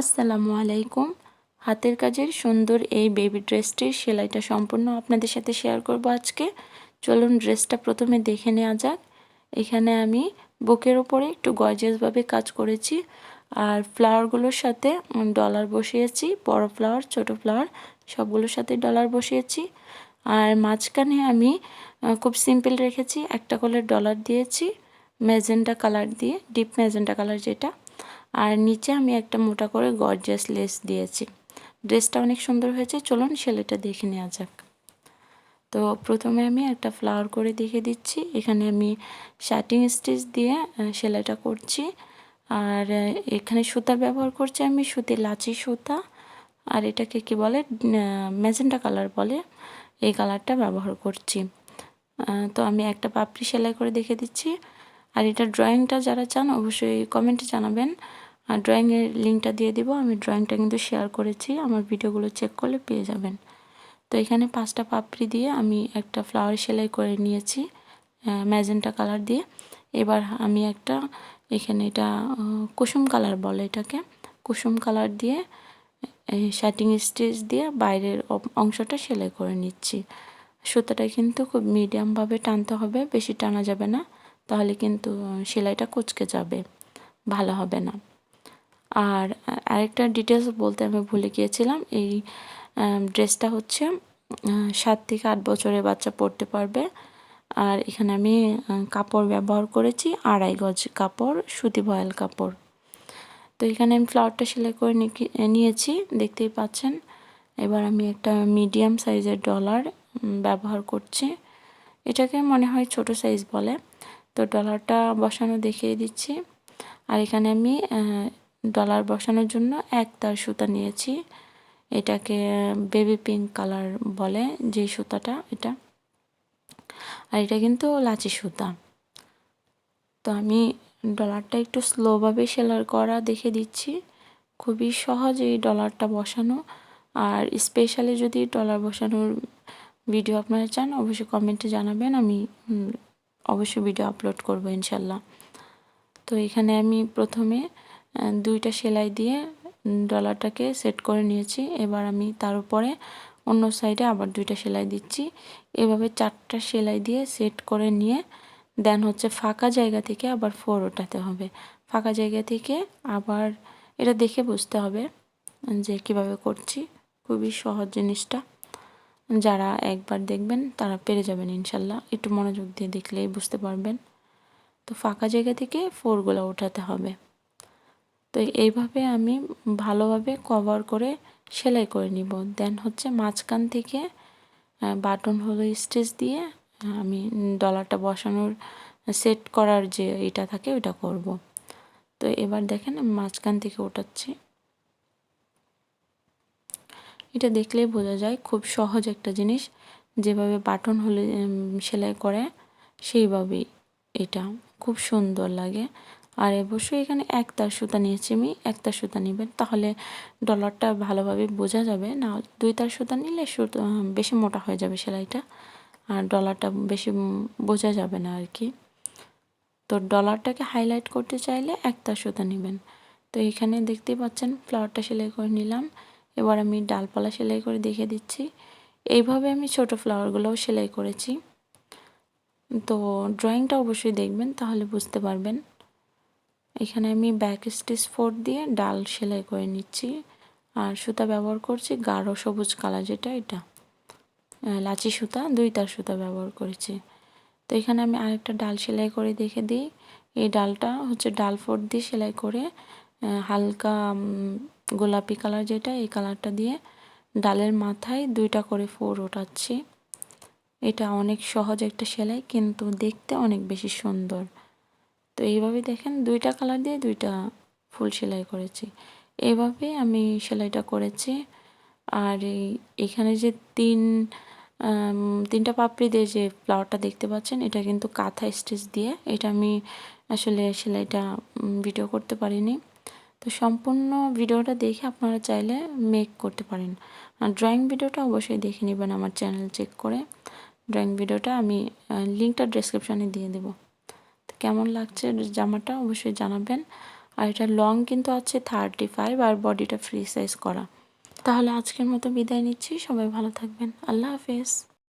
আসসালামু আলাইকুম। হাতের কাজের সুন্দর এই বেবি ড্রেসটির সেলাইটা সম্পূর্ণ আপনাদের সাথে শেয়ার করব আজকে। চলুন ড্রেসটা প্রথমে দেখে নেওয়া যাক। এখানে আমি বুকের ওপরে একটু গর্জিয়াসভাবে কাজ করেছি। আর ফ্লাওয়ারগুলোর সাথে ডলার বসিয়েছি, বড় ফ্লাওয়ার ছোট ফ্লাওয়ার সবগুলোর সাথে ডলার বসিয়েছি। আর মাঝখানে আমি খুব সিম্পল রেখেছি, একটা করে ডলার দিয়েছি ম্যাজেন্টা কালার দিয়ে ডিপ ম্যাজেন্টা কালার যেটা। আর নিচে আমি একটা মোটা করে গর্জিয়াস লেস দিয়েছি। ড্রেসটা অনেক সুন্দর হয়েছে, চলুন সেলাইটা দেখে নেওয়া যাক। তো প্রথমে আমি একটা ফ্লাওয়ার করে দেখে দিচ্ছি। এখানে আমি শার্টিং স্টিচ দিয়ে সেলাইটা করছি। আর এখানে সুতা ব্যবহার করছি আমি, সুতি লাচি সুতা। আর এটাকে কি বলে ম্যাজেন্টা কালার বলে, এই কালারটা ব্যবহার করছি। তো আমি একটা পাপড়ি সেলাই করে দেখে দিচ্ছি। আর এটা ড্রয়িংটা যারা চান, অবশ্যই কমেন্টে জানাবেন। আর ড্রয়িংয়ের লিঙ্কটা দিয়ে দিব। আমি ড্রয়িংটা কিন্তু শেয়ার করেছি। আমার ভিডিওগুলো চেক করলে পেয়ে যাবেন। তো এখানে পাঁচটা পাপড়ি দিয়ে আমি একটা ফ্লাওয়ার সেলাই করে নিয়েছি ম্যাজেন্টা কালার দিয়ে। এবার আমি একটা এখানে এটা কুসুম কালার বলে এটাকে। কুসুম কালার দিয়ে শার্টিং স্টিচ দিয়ে বাইরের অংশটা সেলাই করে নিচ্ছি। সুতাটা কিন্তু খুব মিডিয়ামভাবে টানতে হবে, বেশি টানা যাবে না। তাহলে কিন্তু সেলাইটা কুচকে যাবে। ভালো হবে না। আর আরেকটা ডিটেলস বলতে আমি ভুলে গিয়েছিলাম, এই ড্রেসটা হচ্ছে সাত থেকে আট বছরের বাচ্চা পরতে পারবে। আর এখানে আমি কাপড় ব্যবহার করেছি, আড়াই গজ কাপড়, সুতি ভয়েল কাপড়। তো এখানে আমি ফ্লাওয়ারটা সেলাই করে নিয়েছি, দেখতেই পাচ্ছেন। এবার আমি একটা মিডিয়াম সাইজের ডলার ব্যবহার করছি। এটাকে মনে হয় ছোট সাইজ বলে। তো ডলারটা বসানো দেখিয়ে দিচ্ছি। আর এখানে আমি ডলার বসানোর জন্য এক তার সুতা নিয়েছি। এটাকে বেবি পিঙ্ক কালার বলে যে সুতাটা এটা। আর এটা কিন্তু লাচি সুতা। তো আমি ডলারটা একটু স্লোভাবে সেলার করা দেখে দিচ্ছি। খুবই সহজ এই ডলারটা বসানো। আর স্পেশালি যদি ডলার বসানোর ভিডিও আপনারা চান, অবশ্যই কমেন্টে জানাবেন। আমি অবশ্যই ভিডিও আপলোড করব ইনশাল্লাহ। তো এখানে আমি প্রথমে দুইটা সেলাই দিয়ে ডলারটাকে সেট করে নিয়েছি। এবার আমি তার উপরে অন্য সাইডে আবার দুইটা সেলাই দিচ্ছি। এভাবে চারটা সেলাই দিয়ে সেট করে নিয়ে দেন হচ্ছে ফাঁকা জায়গা থেকে আবার ফোর ওঠাতে হবে। ফাঁকা জায়গা থেকে আবার এটা দেখে বুঝতে হবে যে কীভাবে করছি। খুবই সহজ জিনিসটা। যারা একবার দেখবেন তারা পেরে যাবেন ইনশাল্লাহ। একটু মনোযোগ দিয়ে দেখলেই বুঝতে পারবেন। তো ফাঁকা জায়গা থেকে ফোরগুলো ওঠাতে হবে। তো এইভাবে আমি ভালোভাবে কভার করে সেলাই করে নিব। দেন হচ্ছে মাঝখান থেকে বাটন হলো স্টিচ দিয়ে আমি ডলারটা বসানোর সেট করার যে এটা থাকে ওটা করব। তো এবার দেখেন আমি মাঝখান থেকে ওঠাচ্ছি। এটা দেখলেই বোঝা যায় খুব সহজ একটা জিনিস। যেভাবে বাটন হলে সেলাই করে, সেইভাবেই এটা। খুব সুন্দর লাগে। আর অবশ্যই এখানে একতার সুতা নিয়েছি আমি একতার সুতা নেবেন। তাহলে ডলারটা ভালোভাবে বোঝা যাবে। না দুই তার সুতা নিলে সুতো বেশি মোটা হয়ে যাবে সেলাইটা। আর ডলারটা বেশি বোঝা যাবে না আর কি। তো ডলারটাকে হাইলাইট করতে চাইলে একতার সুতা নেবেন। তো এখানে দেখতেই পাচ্ছেন ফ্লাওয়ারটা সেলাই করে নিলাম। এবার আমি ডালপালা সেলাই করে দেখে দিচ্ছি। এইভাবে আমি ছোট ফ্লাওয়ারগুলোও সেলাই করেছি। তো ড্রয়িংটা অবশ্যই দেখবেন, তাহলে বুঝতে পারবেন। এখানে আমি ব্যাক স্টিচ ফোর দিয়ে ডাল সেলাই করে নিচ্ছি। আর সুতা ব্যবহার করছি গাঢ় সবুজ কালার যেটা, এটা। লাচি সুতা দুই তার সুতা ব্যবহার করেছি। তো এখানে আমি আরেকটা ডাল সেলাই করে দেখে দিই। এই ডালটা হচ্ছে ডাল ফোর দিয়ে সেলাই করে হালকা গোলাপি কালার যেটা, এই কালারটা দিয়ে ডালের মাথায় দুইটা করে ফোর ওঠাচ্ছি। এটা অনেক সহজ একটা সেলাই, কিন্তু দেখতে অনেক বেশি সুন্দর। তো এইভাবে দেখেন দুইটা কালার দিয়ে দুইটা ফুল সেলাই করেছি। এইভাবে আমি সেলাইটা করেছি। আর এই, এখানে যে তিন তিনটা পাপড়ি দিয়ে যে ফ্লাওয়ারটা দেখতে পাচ্ছেন, এটা কিন্তু কাঁথা স্টিচ দিয়ে। এটা আমি আসলে সেলাইটা ভিডিও করতে পারিনি। তো সম্পূর্ণ ভিডিওটা দেখে আপনারা চাইলে মেক করতে পারেন। আর ড্রয়িং ভিডিওটা অবশ্যই দেখে নেবেন আমার চ্যানেল চেক করে। ড্রয়িং ভিডিওটা আমি লিঙ্কটা ডিসক্রিপশানে দিয়ে দেবো। কেমন লাগছে জামাটা অবশ্যই জানাবেন। আর এটা লং কিন্তু আছে থার্টি ফাইভ আর বডিটা ফ্রি সাইজ করা। তাহলে আজকের মতো বিদায় নিচ্ছি। সবাই ভালো থাকবেন। আল্লাহ হাফেজ।